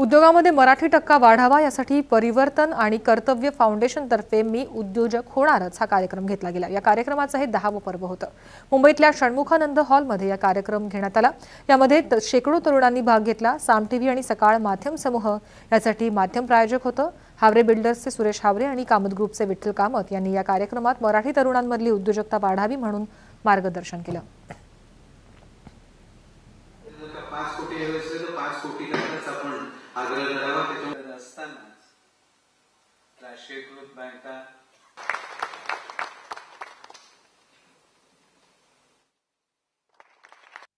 उद्योगामध्ये मराठी टक्का वाढावा यासाठी परिवर्तन आणि कर्तव्य फाउंडेशनतर्फे मी उद्योजक होणारच हा कार्यक्रम घेतला गेला. या कार्यक्रमाचं हे दहावं पर्व होतं. मुंबईतल्या षण्मुखानंद हॉलमध्ये या कार्यक्रम घेण्यात आला. यामध्ये त- शेकडो तरुणांनी भाग घेतला. साम टीव्ही आणि सकाळ माध्यम समूह यासाठी माध्यम प्रायोजक होतं. हावरे बिल्डर्सचे सुरेश हावरे आणि कामत ग्रुपचे विठ्ठल कामत यांनी या कार्यक्रमात मराठी तरुणांमधली उद्योजकता वाढावी म्हणून मार्गदर्शन केलं. आग्रह असतानाच राष्ट्रीयकृत बँका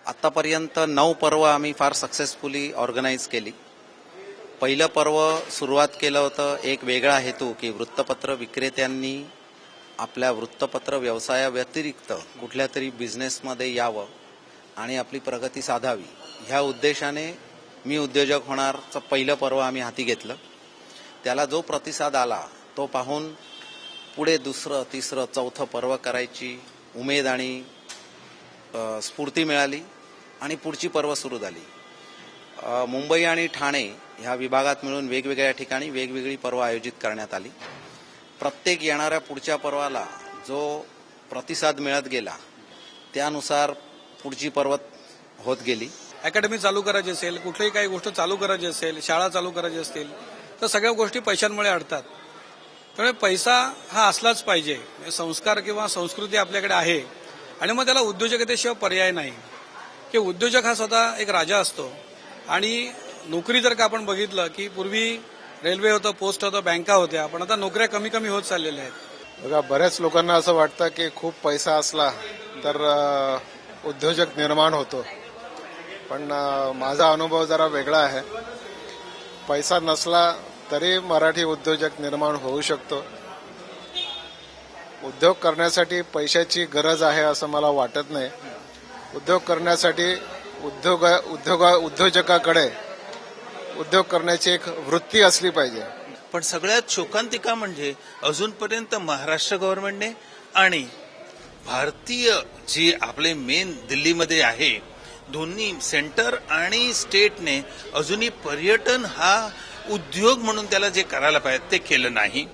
आतापर्यंत नऊ पर्व आम्ही फार सक्सेसफुली ऑर्गनाईज केली. पहिलं पर्व सुरुवात केलं होतं एक वेगळा हेतू की वृत्तपत्र विक्रेत्यांनी आपल्या वृत्तपत्र व्यवसायाव्यतिरिक्त कुठल्या तरी बिझनेसमध्ये यावं आणि आपली प्रगती साधावी. ह्या उद्देशाने मी उद्योजक होणारचं पहिलं पर्व आम्ही हाती घेतलं. त्याला जो प्रतिसाद आला तो पाहून पुढे दुसरं तिसरं चौथं पर्व करायची उमेद आणि स्फूर्ती मिळाली आणि पुढची पर्व सुरू झाली. मुंबई आणि ठाणे ह्या विभागात मिळून वेगवेगळ्या ठिकाणी वेगवेगळी पर्व आयोजित करण्यात आली. प्रत्येक येणाऱ्या पुढच्या पर्वाला जो प्रतिसाद मिळत गेला त्यानुसार पुढची पर्व होत गेली. अकॅडमी चालू करायची असेल कुठलीही काही गोष्ट चालू करायची असेल शाळा चालू करायची असतील तर सगळ्या गोष्टी पैशांमुळे अडतात. त्यामुळे पैसा हा असलाच पाहिजे. संस्कार किंवा संस्कृती आपल्याकडे आहे आणि मग त्याला उद्योजकतेशिवाय पर्याय नाही. की उद्योजक हा स्वतः एक राजा असतो. आणि नोकरी जर का आपण बघितलं की पूर्वी रेल्वे होतं पोस्ट होतं बँका होत्या पण आता नोकऱ्या कमी कमी होत चाललेल्या आहेत. बघा बऱ्याच लोकांना असं वाटतं की खूप पैसा असला तर उद्योजक निर्माण होतो. पण माझा अनुभव जरा वेगळा आहे. पैसा नसला तरी मराठी उद्योजक निर्माण होऊ शकतो. उद्योग करण्यासाठी पैशाची गरज आहे असं मला वाटत नाही. उद्योग करण्यासाठी उद्योग उद्योग उद्योजकाकडे उद्योग करण्याची एक वृत्ती असली पाहिजे. पण सगळ्यात शोकांतिका म्हणजे अजूनपर्यंत महाराष्ट्र गव्हर्नमेंटने आणि भारतीय जी आपले मेन दिल्लीमध्ये आहे दोन्ही सेंटर आणि स्टेटने अजूनही पर्यटन हा उद्योग म्हणून त्याला जे करायला पाहिजे ते केलं नाही.